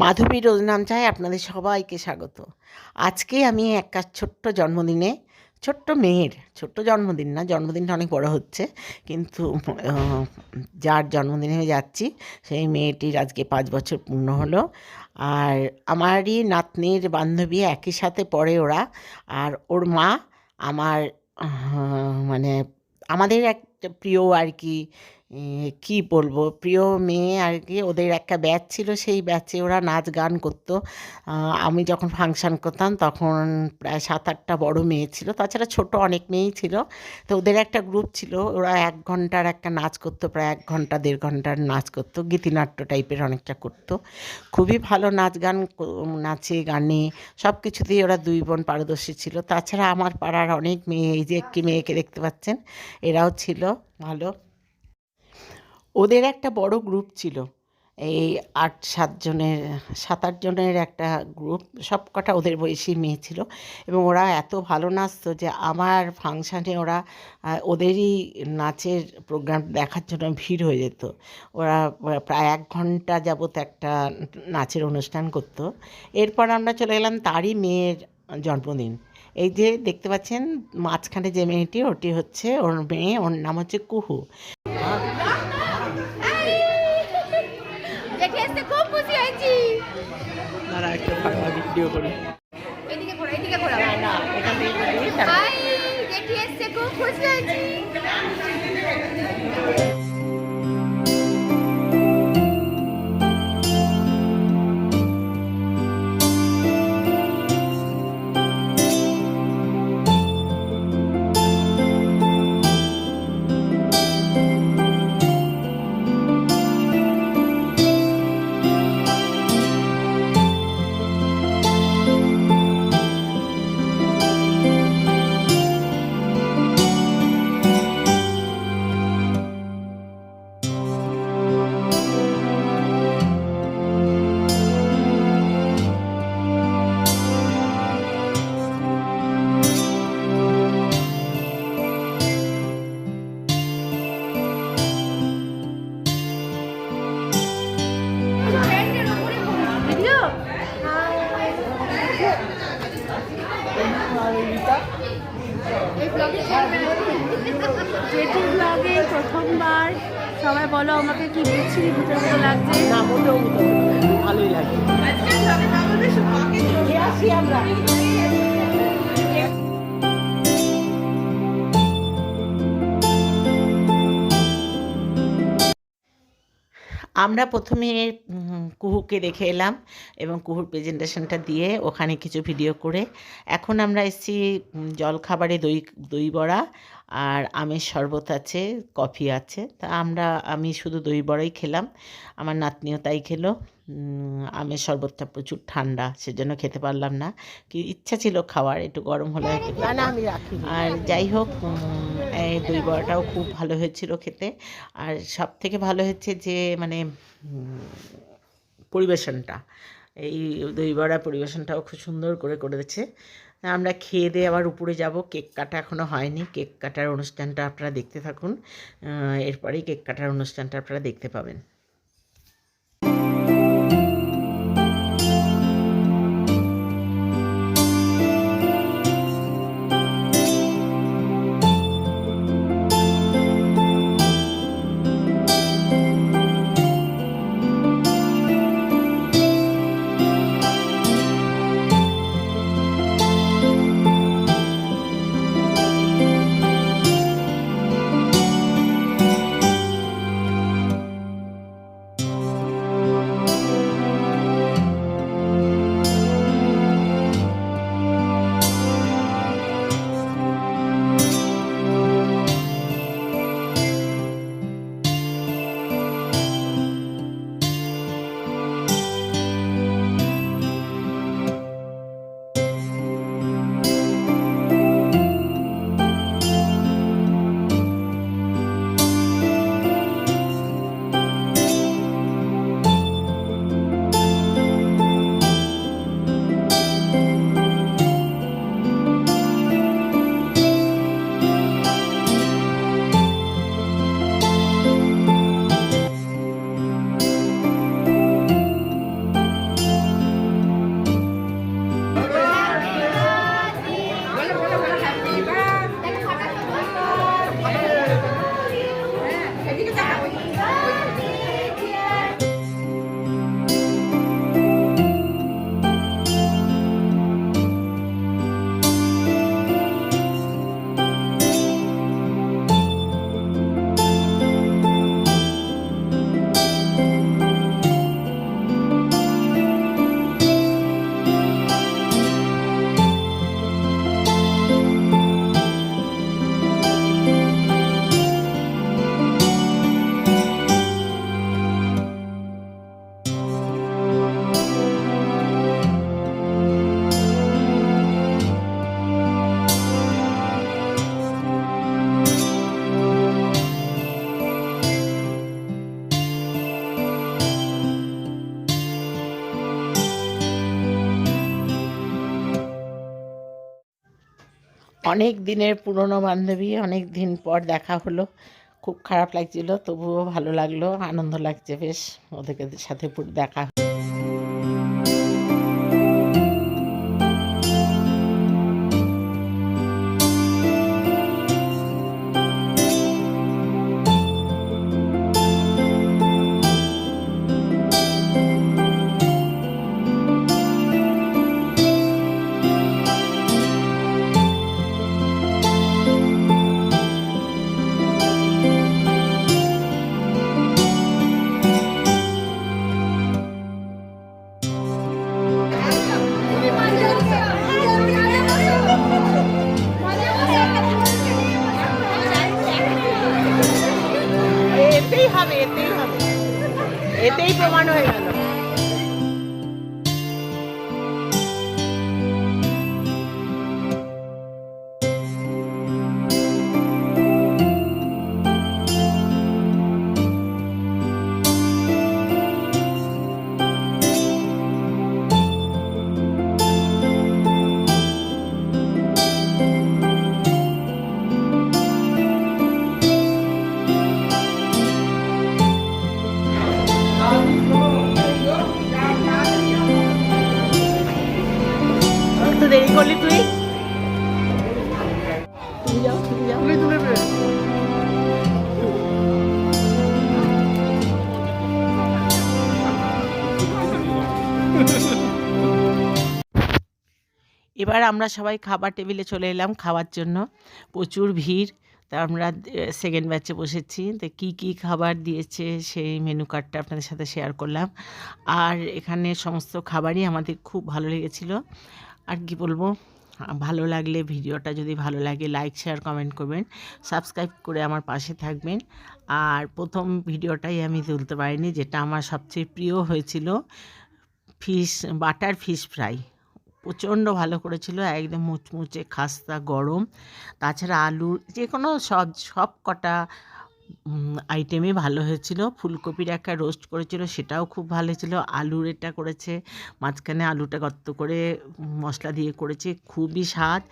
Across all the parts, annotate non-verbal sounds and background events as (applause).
মাধবী রোজনাম চায় আপনাদের সবাইকে স্বাগত। আজকে আমি একটা ছোট্ট জন্মদিনে, ছোট্ট মেয়ের, ছোট্ট জন্মদিন না, জন্মদিনটা অনেক বড় হচ্ছে, কিন্তু যার জন্মদিনে যাচ্ছি, সেই মেয়েটির আজকে পাঁচ বছর পূর্ণ হলো। আর আমারই নাতনির বান্ধবী একই সাথে পড়ে ওরা, আর ওর মা আমার মানে আমাদের একটা প্রিয় আর কি কি বলব? প্রিয় মেয়ে আর কি, ওদের একটা ব্যাচ ছিল, সেই ব্যাচে ওরা নাচ গান করতো। আমি যখন ফাংশন করতাম তখন প্রায় সাত আটটা বড় মেয়ে ছিল। তাছাড়া ছোট অনেক মেয়েই ছিল। তো ওদের একটা গ্রুপ ছিল, ওরা এক ঘণ্টার একটা নাচ করতো, প্রায় এক ঘণ্টা, দেড় ঘণ্টার নাচ করতো, গীতিনাট্য টাইপের অনেকটা করতো। খুবই ভালো নাচ গান নাচে, গানে সব কিছুতেই ওরা দুই বোন পারদর্শী ছিল। তাছাড়া আমার পাড়ার অনেক মেয়ে, এই যে একটি মেয়েকে দেখতে পাচ্ছেন, এরাও ছিল ভালো। ওদের একটা বড় গ্রুপ ছিল। এই আট সাতজনের সাত আটজনের একটা গ্রুপ সব কটা ওদের বয়সী মেয়ে ছিল। এবং ওরা এত ভালো নাচতো যে আমার ফাংশানে ওরা ওদেরই নাচের প্রোগ্রাম দেখার জন্য ভিড় হয়ে যেত। ওরা প্রায় এক ঘণ্টা যাবত একটা নাচের অনুষ্ঠান করতো। এরপর আমরা চলে গেলাম তারই মেয়ের জন্মদিন। এই যে দেখতে পাচ্ছেন, মাঝখানে যে মেয়েটি, ওটি হচ্ছে ওর মেয়ে, ওর নাম হচ্ছে কুহু। তারা একটা ভিডিও করি। ব্লগে ব্লগে প্রথমবার। সবাই বলো আমাকে কি বিচ্ছিরি ভূতের মতো লাগছে। না মোটেও ভালোই লাগে। আমরা। আমরা প্রথমে কুহুকে দেখে এলাম এবং কুহুর প্রেজেন্টেশনটা দিয়ে ওখানে কিছু ভিডিও করে। এখন আমরা এসেছি জলখাবারে দই দই বড়া আর আমের শরবত আছে, কফি আছে। তা আমরা, আমি শুধু দই বড়াই খেলাম, আমার নাতনিও তাই খেলো। আমের শরবতটা প্রচুর ঠান্ডা সেজন্য খেতে পারলাম না। কি ইচ্ছা ছিল খাওয়ার একটু গরম হলে আর যাই হোক এই দই বড়াটাও খুব ভালো হয়েছিল খেতে। আর সব থেকে ভালো হচ্ছে যে মানে পরিবেশনটা। এই দই বড়া পরিবেশনটাও খুব সুন্দর করে করেছে। আমরা খেয়ে দিয়ে আবার উপরে যাব। কেক কাটা এখনও হয়নি। কেক কাটার অনুষ্ঠানটা আপনারা দেখতে থাকুন। এরপরেই কেক কাটার অনুষ্ঠানটা আপনারা দেখতে পাবেন। অনেক দিনের পুরনো বান্ধবী, অনেক দিন পর দেখা হলো। খুব খারাপ লাগছিল, তবুও ভালো লাগল, আনন্দ লাগছে বেশ। ওদেরকে সাথে দেখা দেখা হবে এতেই হবে। এতেই প্রমাণ হয়ে গেল। (laughs) এবার আমরা সবাই খাবার টেবিলে চলে এলাম খাওয়ার জন্য। প্রচুর ভিড়। তা আমরা সেকেন্ড ব্যাচে বসেছি। তো কী কী খাবার দিয়েছে সেই মেনু কার্ডটা আপনাদের সাথে শেয়ার করলাম। আর এখানে সমস্ত খাবারই আমাদের খুব ভালো লেগেছিল। আর কি বলব? ভালো লাগলে ভিডিওটা যদি ভালো লাগে লাইক শেয়ার কমেন্ট করবেন সাবস্ক্রাইব করে আমার পাশে থাকবেন। আর প্রথম ভিডিওটাই আমি তুলতে পারিনি, যেটা আমার সবচেয়ে প্রিয় হয়েছিল ফিশ বাটার ফিশ ফ্রাই প্রচণ্ড ভালো করেছিল, একদম মুচমুচে, খাস্তা, গরম। তাছাড়া আলুর যে কোনো সব সব কটা আইটেমই ভালো হয়েছিল। ফুলকপির একটা রোস্ট করেছিল, সেটাও খুব ভালো হয়েছিল। আলুর এটা করেছে, মাঝখানে আলুটা গর্ত করে মশলা দিয়ে করেছে, খুবই স্বাদ।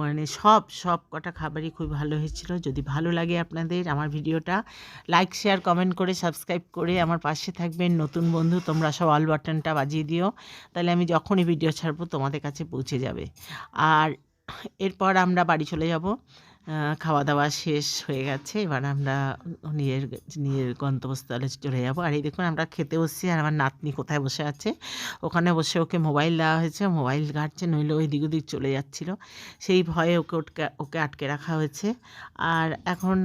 মানে সব সব কটা খাবারই খুব ভালো হয়েছিল। যদি ভালো লাগে আপনাদের আমার ভিডিওটা লাইক শেয়ার কমেন্ট করে সাবস্ক্রাইব করে আমার পাশে থাকবেন। নতুন বন্ধু, তোমরা সব অল বাটনটা বাজিয়ে দিও। তাহলে আমি যখনই ভিডিও ছাড়বো তোমাদের কাছে পৌঁছে যাবে। আর এরপর আমরা বাড়ি চলে যাব। খাওয়া দাওয়া শেষ হয়ে গেছে। এবার আমরা নিজের নিজের গন্তব্যস্থলে চলে যাব। আর এই দেখুন, আমরা খেতে বসছি আর আমার নাতনি কোথায় বসে আছে? ওখানে বসে ওকে মোবাইল দেওয়া হয়েছে। মোবাইল ঘাটছে, নইলে ওই দিক ওদিক চলে যাচ্ছিল। সেই ভয়ে ওকে ওটকে ওকে আটকে রাখা হয়েছে। আর এখন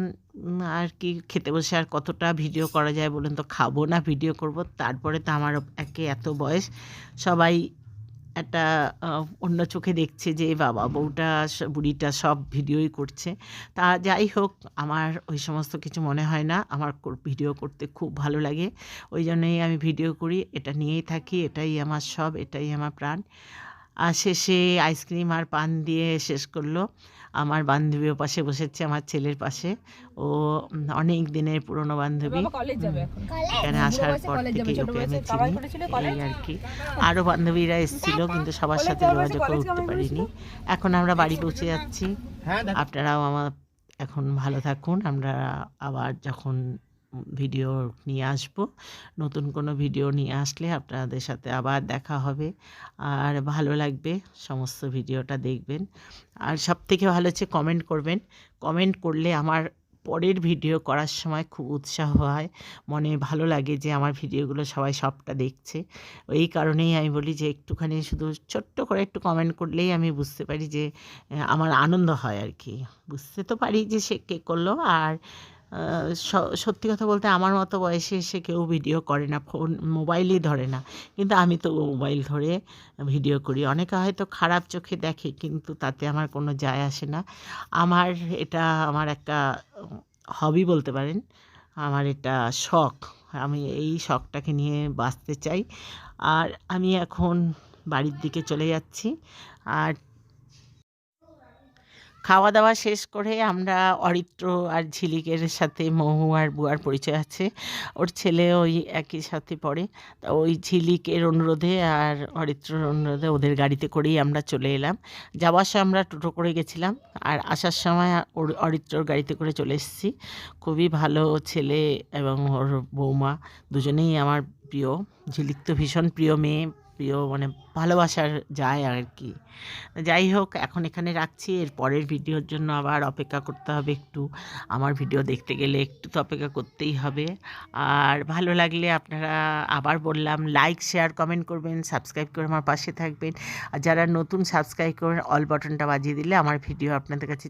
আর কি খেতে বসে আর কতটা ভিডিও করা যায় বলুন তো? খাব না ভিডিও করব? তারপরে তো আমার একে এত বয়স। সবাই একটা অন্য চোখে দেখছে যে বাবা বউটা বুড়িটা সব ভিডিওই করছে। তা যাই হোক, আমার ওই সমস্ত কিছু মনে হয় না। আমার ভিডিও করতে খুব ভালো লাগে। ওই জন্যই আমি ভিডিও করি। এটা নিয়েই থাকি। এটাই আমার সব, এটাই আমার প্রাণ। আর শেষে আইসক্রিম আর পান দিয়ে শেষ করল। আমার বান্ধবীও পাশে বসেছে আমার ছেলের পাশে। ও অনেক দিনের পুরনো বান্ধবী। কলেজ এখানে। আসার পর থেকে ওকে আমি চিনি এই আর কি। আরও বান্ধবীরা এসেছিল কিন্তু সবার সাথে যোগাযোগ করে উঠতে পারিনি। এখন আমরা বাড়ি পৌঁছে যাচ্ছি। আপনারাও আমার এখন ভালো থাকুন আমরা আবার যখন ভিডিও নিয়ে আসব। নতুন কোনো ভিডিও নিয়ে আসলে আপনাদের সাথে আবার দেখা হবে। আর ভালো লাগবে সমস্ত ভিডিওটা দেখবেন। আর সব থেকে ভালো হচ্ছে কমেন্ট করবেন। কমেন্ট করলে আমার পরের ভিডিও করার সময় খুব উৎসাহ হয়। মনে ভালো লাগে যে আমার ভিডিওগুলো সবাই সবটা দেখছে। এই কারণেই আমি বলি যে একটুখানি শুধু ছোট্ট করে একটু কমেন্ট করলেই আমি বুঝতে পারি যে আমার আনন্দ হয় আর কি। বুঝতে তো পারি যে সে কে করল। আর সত্যি কথা বলতে আমার মতো বয়সে এসে কেউ ভিডিও করে না, ফোন মোবাইলই ধরে না। কিন্তু আমি তো মোবাইল ধরে ভিডিও করি। অনেকে হয়তো খারাপ চোখে দেখে, কিন্তু তাতে আমার কোনো যায় আসে না। আমার এটা আমার একটা হবি বলতে পারেন। আমার এটা শখ। আমি এই শখটাকে নিয়ে বাঁচতে চাই। আর আমি এখন বাড়ির দিকে চলে যাচ্ছি। আর খাওয়া দাওয়া শেষ করে আমরা অরিত্র আর ঝিলিকের সাথে মহু আর বুয়ার পরিচয় আছে। ওর ছেলে ওই একই সাথে পড়ে। তা ওই ঝিলিকের অনুরোধে আর অরিত্রর অনুরোধে ওদের গাড়িতে করেই আমরা চলে এলাম। যাওয়ার সময় আমরা টোটো করে গেছিলাম আর আসার সময় ওর অরিত্রর গাড়িতে করে চলে এসেছি। খুবই ভালো ছেলে এবং ওর বৌমা দুজনেই আমার প্রিয়। ঝিলিক তো ভীষণ প্রিয় মেয়ে। প্রিয় মানে ভালোবাসার যায় আর কি যাই হোক, এখন এখানে রাখছি। এর পরের ভিডিওর জন্য আবার অপেক্ষা করতে হবে একটু। আমার ভিডিও দেখতে গেলে একটু তো অপেক্ষা করতেই হবে। আর ভালো লাগলে আপনারা আবার বললাম লাইক শেয়ার কমেন্ট করবেন সাবস্ক্রাইব করে আমার পাশে থাকবেন। আর যারা নতুন সাবস্ক্রাইব করবেন অল বাটনটা বাজিয়ে দিলে আমার ভিডিও আপনাদের কাছে